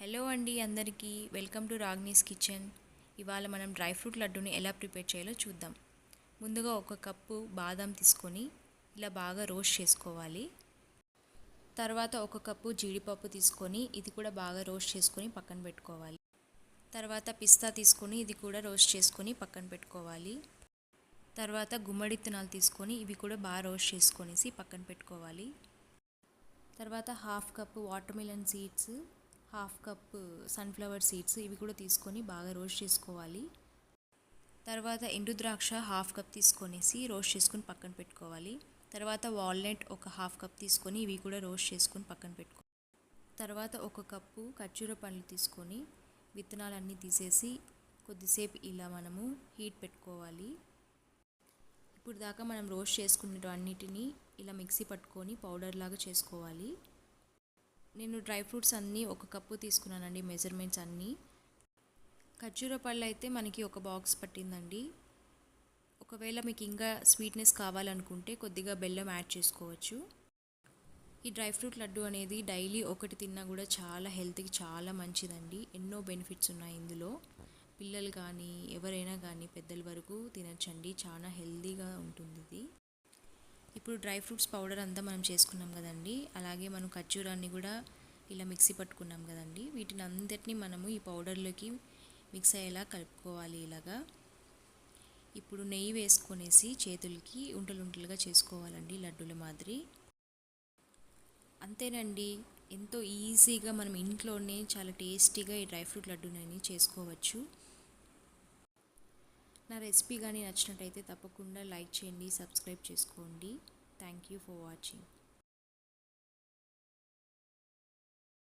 Hello అండి అందరికీ. Welcome to Ragni's kitchen. ఇవాళ మనం డ్రై ఫ్రూట్ లడ్డూని ఎలా ప్రిపేర్ చేయాలో చూద్దాం. ముందుగా ఒక కప్పు బాదం తీసుకొని ఇలా బాగా రోస్ట్ చేసుకోవాలి. తర్వాత ఒక కప్పు జీడిపప్పు తీసుకొని ఇది కూడా బాగా రోస్ట్ చేసుకొని పక్కన పెట్టుకోవాలి. తర్వాత పిస్తా తీసుకొని ఇది కూడా రోస్ట్ చేసుకొని పక్కన పెట్టుకోవాలి. తర్వాత గుమ్మడి తినాలు తీసుకొని ఇవి కూడా బాగా రోస్ట్ చేసుకొనేసి పక్కన పెట్టుకోవాలి. తర్వాత half cup watermelon seeds half cup sunflower seeds ఇవి కూడా తీసుకొని బాగా రోస్ట్ చేసుకోవాలి. తర్వాత ఎండు ద్రాక్ష హాఫ్ కప్ తీసుకొనేసి రోస్ట్ చేసుకుని పక్కన పెట్టుకోవాలి. తర్వాత వాల్నట్ ఒక హాఫ్ కప్ తీసుకొని ఇవి కూడా రోస్ట్ చేసుకొని పక్కన పెట్టుకో తర్వాత ఒక కప్పు ఖర్జూర పండ్లు తీసుకొని విత్తనాలన్నీ తీసేసి కొద్దిసేపు ఇలా మనము హీట్ పెట్టుకోవాలి. ఇప్పుడు దాకా మనం రోస్ట్ చేసుకున్న అన్నిటినీ ఇలా మిక్సీ పట్టుకొని పౌడర్ లాగా చేసుకోవాలి. నేను డ్రై ఫ్రూట్స్ అన్నీ ఒక కప్పు తీసుకున్నానండి మెజర్మెంట్స్ అన్నీ. ఖర్జూర పళ్ళు అయితే మనకి ఒక బాక్స్ పట్టిందండి. ఒకవేళ మీకు ఇంకా స్వీట్నెస్ కావాలనుకుంటే కొద్దిగా బెల్లం యాడ్ చేసుకోవచ్చు. ఈ డ్రై ఫ్రూట్ లడ్డు అనేది డైలీ ఒకటి తిన్నా కూడా చాలా హెల్త్కి చాలా మంచిదండి. ఎన్నో బెనిఫిట్స్ ఉన్నాయి ఇందులో. పిల్లలు కానీ ఎవరైనా కానీ పెద్దల వరకు తినచ్చండి. చాలా హెల్తీగా ఉంటుంది ఇది ఇప్పుడు డ్రై ఫ్రూట్స్ పౌడర్ అంతా మనం చేసుకున్నాం కదండి. అలాగే మనం ఖర్జూరాన్ని కూడా ఇలా మిక్సీ పట్టుకున్నాం కదండి. వీటిని అందరినీ మనము ఈ పౌడర్లోకి మిక్స్ అయ్యేలా కలుపుకోవాలి ఇలాగా. ఇప్పుడు నెయ్యి వేసుకొనేసి చేతులకి ఉంటలుంటలుగా చేసుకోవాలండి లడ్డూల మాదిరి. అంతేనండి. ఎంతో ఈజీగా మనం ఇంట్లోనే చాలా టేస్టీగా ఈ డ్రై ఫ్రూట్ లడ్డూని చేసుకోవచ్చు. నా రెసిపీ కానీ నచ్చినట్టయితే తప్పకుండా లైక్ చేయండి సబ్స్క్రైబ్ చేసుకోండి. Thank you for watching